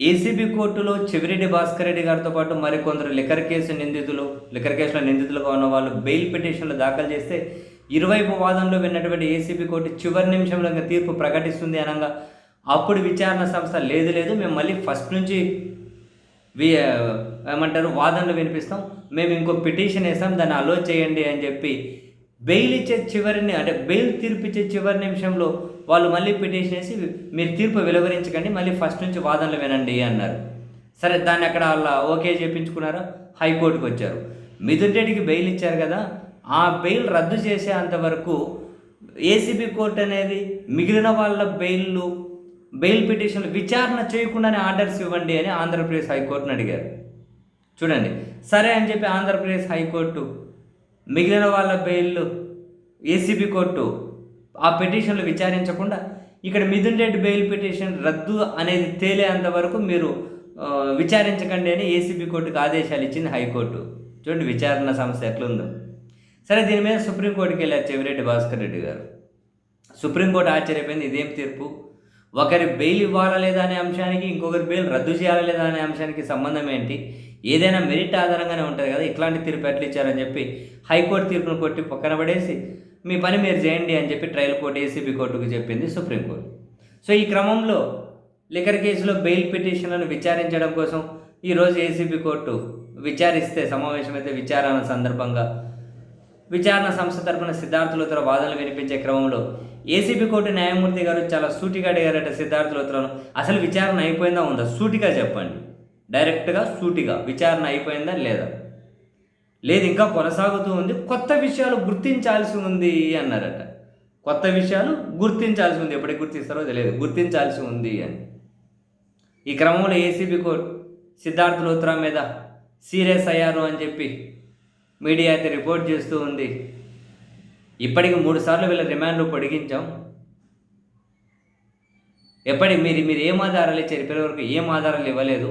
ACB కోర్టులో చెవిరెడ్డి భాస్కర్ రెడ్డి గారితో పాటు మరికొందరు లిఖర్ కేసు నిందితులు లిఖర్ కేసులో నిందితులుగా ఉన్న వాళ్ళు బెయిల్ పిటిషన్లు దాఖలు చేస్తే ఇరువైపు వాదనలో విన్నటువంటి ఏసీబీ కోర్టు చివరి నిమిషంలో ఇంకా తీర్పు ప్రకటిస్తుంది అనగా అప్పుడు విచారణ సంస్థ లేదు లేదు మేము మళ్ళీ ఫస్ట్ నుంచి వి ఏమంటారు వాదనలు వినిపిస్తాం మేము ఇంకో పిటిషన్ వేస్తాం దాన్ని అలో చేయండి అని చెప్పి బెయిల్ ఇచ్చే చివరిని అంటే బెయిల్ తీర్పు ఇచ్చే చివరి నిమిషంలో వాళ్ళు మళ్ళీ పిటిషన్ వేసి మీరు తీర్పు వెలువరించకండి మళ్ళీ ఫస్ట్ నుంచి వాదనలు వినండి అన్నారు. సరే దాన్ని అక్కడ వాళ్ళ ఓకే చేయించుకున్నారు హైకోర్టుకు వచ్చారు. మిథున్ రెడ్డికి బెయిల్ ఇచ్చారు కదా ఆ బెయిల్ రద్దు చేసే అంతవరకు ఏసీబీ కోర్టు అనేది మిగిలిన వాళ్ళ బెయిల్లు బెయిల్ పిటిషన్లు విచారణ చేయకుండానే ఆర్డర్స్ ఇవ్వండి అని ఆంధ్రప్రదేశ్ హైకోర్టును అడిగారు. చూడండి సరే అని చెప్పి ఆంధ్రప్రదేశ్ హైకోర్టు మిగిలిన వాళ్ళ బెయిల్ ఏసీబీ కోర్టు ఆ పిటిషన్లు విచారించకుండా ఇక్కడ మిథున్ రెడ్డి బెయిల్ పిటిషన్ రద్దు అనేది తేలేంత వరకు మీరు విచారించకండి అని ఏసీబీ కోర్టుకు ఆదేశాలు ఇచ్చింది హైకోర్టు. చూడండి విచారణ సంస్థ ఎట్లుందో. సరే దీని మీద సుప్రీంకోర్టుకి వెళ్ళారు చెవిరెడ్డి భాస్కర్ రెడ్డి గారు. సుప్రీంకోర్టు ఆశ్చర్యపోయింది ఇదేం తీర్పు? ఒకరి బెయిల్ ఇవ్వాలా లేదా అనే అంశానికి ఇంకొకరి బెయిల్ రద్దు చేయాలా లేదా అనే అంశానికి సంబంధం ఏంటి? ఏదైనా మెరిట్ ఆధారంగానే ఉంటుంది కదా ఇట్లాంటి తీర్పు ఎట్లా ఇచ్చారని చెప్పి హైకోర్టు తీర్పును కొట్టి పక్కన పడేసి మీ పని మీరు చేయండి అని చెప్పి ట్రయల్ కోర్టు ఏసీబీ కోర్టుకు చెప్పింది సుప్రీంకోర్టు. సో ఈ క్రమంలో లిఖర్ కేసులో బెయిల్ పిటిషన్లను విచారించడం కోసం ఈరోజు ఏసీబీ కోర్టు విచారిస్తే సమావేశమైతే విచారణ సందర్భంగా విచారణ సంస్థ తరపున సిద్ధార్థులతో వాదనలు వినిపించే క్రమంలో ఏసీబీ కోర్టు న్యాయమూర్తి గారు చాలా సూటిగా అడిగారట సిద్ధార్థులతోను అసలు విచారణ అయిపోయిందా ఉందా? సూటిగా చెప్పండి. డైరెక్ట్గా సూటిగా. విచారణ అయిపోయిందా లేదా? లేదు ఇంకా కొనసాగుతూ ఉంది. కొత్త విషయాలు గుర్తించాల్సి ఉంది అన్నారట. కొత్త విషయాలు గుర్తించాల్సి ఉంది. ఎప్పటికి గుర్తిస్తారో తెలియదు. గుర్తించాల్సి ఉంది అని. ఈ క్రమంలో ఏసీబీ కోర్టు సిద్ధార్థ లోత్రా మీద సీరియస్ అయ్యారు అని చెప్పి మీడియా అయితే రిపోర్ట్ చేస్తూ ఉంది. ఇప్పటికి మూడు సార్లు వీళ్ళ రిమాండ్లు పొడిగించాం. ఎప్పటికి మీరు మీరు ఏం ఆధారాలు ఇచ్చారు? ఇప్పటి వరకు ఏం ఆధారాలు ఇవ్వలేదు.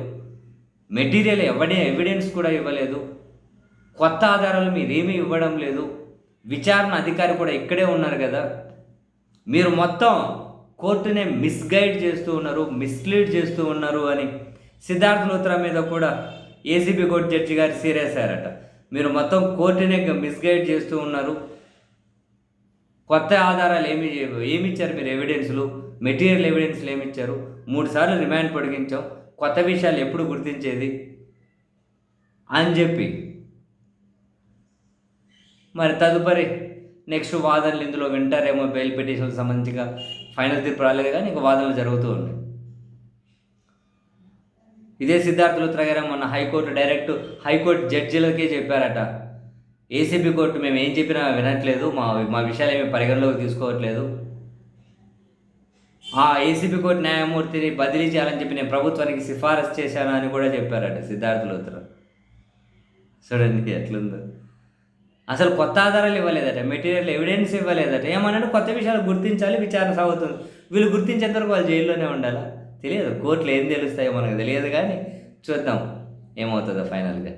మెటీరియల్ ఎవడే ఎవిడెన్స్ కూడా ఇవ్వలేదు. కొత్త ఆధారాలు మీరేమీ ఇవ్వడం లేదు. విచారణ అధికారి కూడా ఇక్కడే ఉన్నారు కదా. మీరు మొత్తం కోర్టునే మిస్గైడ్ చేస్తూ ఉన్నారు మిస్లీడ్ చేస్తూ ఉన్నారు అని సిద్ధార్థ లోత్రా మీద కూడా ఏసీబీ కోర్టు జడ్జి గారు సీరియస్ అయ్యారట మీరు మొత్తం కోర్టునే మిస్గైడ్ చేస్తూ ఉన్నారు. కొత్త ఆధారాలు ఏమి ఏమి ఇచ్చారు మీరు ఎవిడెన్స్లు మెటీరియల్ ఎవిడెన్స్లు ఏమి ఇచ్చారు మూడు సార్లు రిమాండ్ పొడిగించాం. కొత్త విషయాలు ఎప్పుడు గుర్తించేది? అని చెప్పి. మరి తదుపరి నెక్స్ట్ వాదనలు ఇందులో వింటారేమో బెయిల్ పిటిషన్ సంబంధించిగా. ఫైనల్ తీర్పు రాలేదు కానీ ఇంకా వాదనలు జరుగుతూ ఉన్నాయి. ఇదే సిద్ధార్థ లుత్రగారు మొన్న హైకోర్టు డైరెక్ట్ హైకోర్టు జడ్జిలకే చెప్పారట. ఏసీబీ కోర్టు మేము ఏం చెప్పినా వినట్లేదు మా మా విషయాలు ఏమి పరిగణలోకి తీసుకోవట్లేదు. ఆ ఏసీబీ కోర్టు న్యాయమూర్తిని బదిలీ చేయాలని చెప్పి నేను ప్రభుత్వానికి సిఫారసు చేశాను అని కూడా చెప్పారట సిద్ధార్థ లుత్ర చూడండి ఎట్లుందో. అసలు కొత్త ఆధారాలు ఇవ్వలేదట మెటీరియల్ ఎవిడెన్స్ ఇవ్వలేదట. ఏమన్నాడు? కొత్త విషయాలు గుర్తించాలి విచారణ సాగుతుంది. వీళ్ళు గుర్తించేంతవరకు వాళ్ళు జైల్లోనే ఉండాలా? తెలియదు. కోర్టులు ఏం తెలుస్తాయో మనకు తెలియదు కానీ చూద్దాం ఏమవుతుందో ఫైనల్గా.